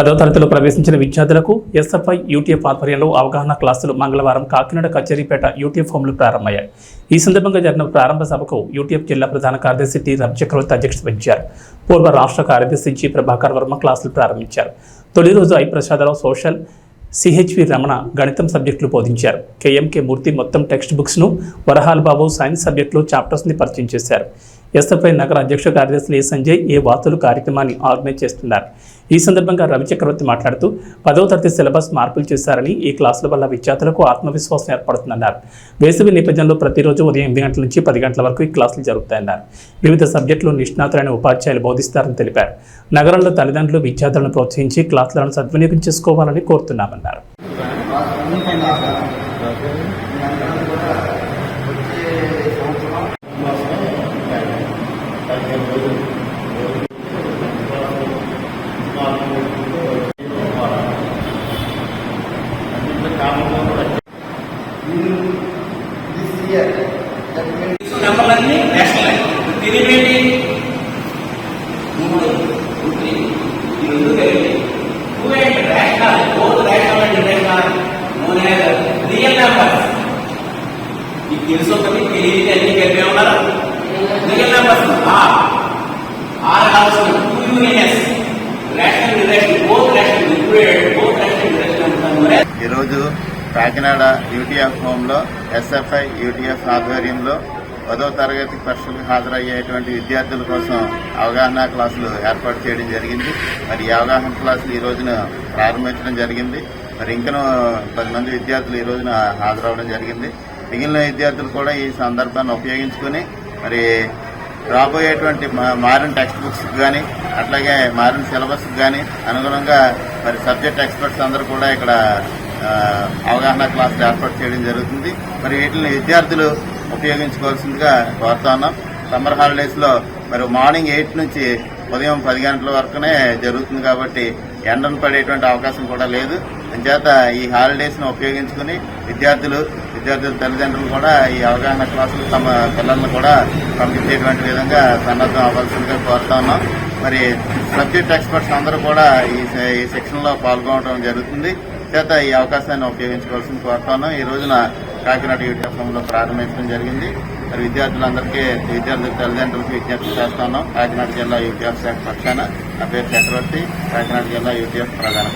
పదో తరగతిలో ప్రవేశించిన విద్యార్థులకు ఎస్ఎఫ్ఐ యూటీఎఫ్ ఆధ్వర్యంలో అవగాహన క్లాసులు మంగళవారం కాకినాడ కచేరీపేట యూటీఎఫ్ హోంలు ప్రారంభమయ్యాయి. ఈ సందర్భంగా జరిగిన ప్రారంభ సభకు యూటీఎఫ్ జిల్లా ప్రధాన కార్యదర్శి టి. రవిచక్రవర్తి అధ్యక్షత వహించారు. పూర్వ రాష్ట్ర కార్యదర్శి జి. ప్రభాకర్ వర్మ క్లాసులు ప్రారంభించారు. తొలి రోజు I. Prasadarao social C H V Ramana గణితం సబ్జెక్టులు బోధించారు. కేఎంకే మూర్తి మొత్తం టెక్స్ట్ బుక్స్ను వరహాల్ బాబు సైన్స్ సబ్జెక్టులో చాప్టర్స్ని పరిచయం చేశారు. ఎస్ఎఫ్ఐ నగర అధ్యక్ష కార్యదర్శి ఏ సంజయ్ ఏ వార్తలు కార్యక్రమాన్ని ఆర్గనైజ్ చేస్తున్నారు. ఈ సందర్భంగా రవి చక్రవర్తి మాట్లాడుతూ పదవ తరగతి సిలబస్ మార్పులు చేశారని ఈ క్లాసుల వల్ల విద్యార్థులకు ఆత్మవిశ్వాసం ఏర్పడుతుందన్నారు. వేసవి నేపథ్యంలో ప్రతిరోజు ఉదయం ఎనిమిది గంటల నుంచి పది గంటల వరకు ఈ క్లాసులు జరుగుతాయన్నారు. వివిధ సబ్జెక్టులు నిష్ణాతులైన ఉపాధ్యాయులు బోధిస్తారని తెలిపారు. నగరంలో తల్లిదండ్రులు విద్యార్థులను ప్రోత్సహించి క్లాసులను సద్వినియోగం చేసుకోవాలని కోరుతున్నామన్నారు. నెంబర్లన్నీ నేషనల్ లైన్ తెలియవేంటి మూడు త్రీ ఈ రెండు కలిపి two and rational both rational and rational known as real numbers మీకు తెలుసు ఒకటి తెలియదు అన్ని కలిపి ఉన్నారు రియల్ నెంబర్స్ ఆర్ ఆర్ కావాల్సిన Kakinada UTF హోంలో S F I U T F ఆధ్వర్యంలో పదో తరగతి పరీక్షలకు హాజరయ్యేటువంటి విద్యార్థుల కోసం అవగాహన క్లాసులు ఏర్పాటు చేయడం జరిగింది. మరి ఈ అవగాహన క్లాసులు ఈ రోజున ప్రారంభించడం జరిగింది. మరి ఇంకనూ పది మంది విద్యార్థులు ఈ రోజున హాజరవడం జరిగింది. మిగిలిన విద్యార్థులు కూడా ఈ సందర్భాన్ని ఉపయోగించుకుని మరి రాబోయేటువంటి మారిన టెక్స్ట్ బుక్స్ కానీ అట్లాగే మారిన సిలబస్ కానీ అనుగుణంగా మరి సబ్జెక్ట్ ఎక్స్పర్ట్స్ అందరూ కూడా ఇక్కడ అవగాహన క్లాసులు ఏర్పాటు చేయడం జరుగుతుంది. మరి వీటిని విద్యార్థులు ఉపయోగించుకోవాల్సిందిగా కోరుతా ఉన్నాం. సమ్మర్ హాలిడేస్లో మరి మార్నింగ్ ఎయిట్ నుంచి ఉదయం పది గంటల వరకునే జరుగుతుంది కాబట్టి ఎండను పడేటువంటి అవకాశం కూడా లేదు. అంచేత ఈ హాలిడేస్ను ఉపయోగించుకుని విద్యార్థులు విద్యార్థుల తల్లిదండ్రులు కూడా ఈ అవగాహన క్లాసులు తమ పిల్లలను కూడా పంపించేటువంటి విధంగా సన్నద్ధం అవ్వాల్సిందిగా కోరుతా ఉన్నాం. మరి సబ్జెక్ట్ ఎక్స్పర్ట్స్ అందరూ కూడా ఈ ఈ సెక్షన్లో పాల్గొనడం జరుగుతుంది. చేత ఈ అవకాశాన్ని ఉపయోగించుకోవాల్సింది కోరుతున్నాం ఈ రోజున కాకినాడ యూటీఎఫ్ఎంలో ప్రారంభించడం జరిగింది. మరి విద్యార్థులందరికీ విద్యార్థుల తల్లిదండ్రులకు విజ్ఞప్తి చేస్తాను. కాకినాడ జిల్లా యూటీఎఫ్ శాఖ పక్షాన నా పేరు చక్రవర్తి. కాకినాడ జిల్లా యూటీఎఫ్ ప్రధాన